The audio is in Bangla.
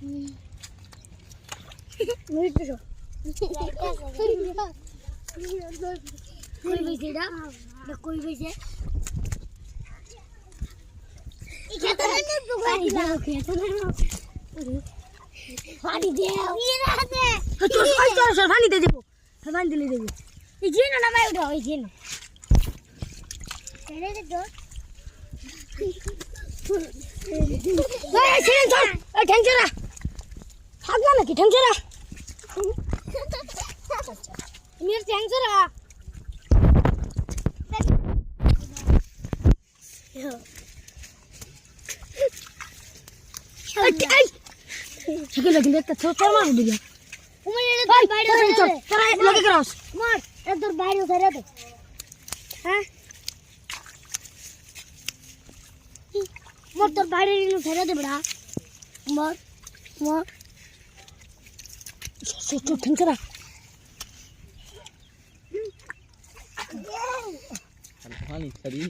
কই বেশি এটা কই বেশি পানি পানিতে দেবো পানি দিলে দেবো এই যে না নামাই ওটা ওই যে না 하잖아 기탕자라 미르지 행자라 चिकन लगी देखता तो क्या मार दिया तो चल लगे क्रॉस मार इधर बाहर हाँ? तो बाहर ही उतर बड़ा मोर मोर। চল চল ঠ্যাংচেরা পানি ছাড়ি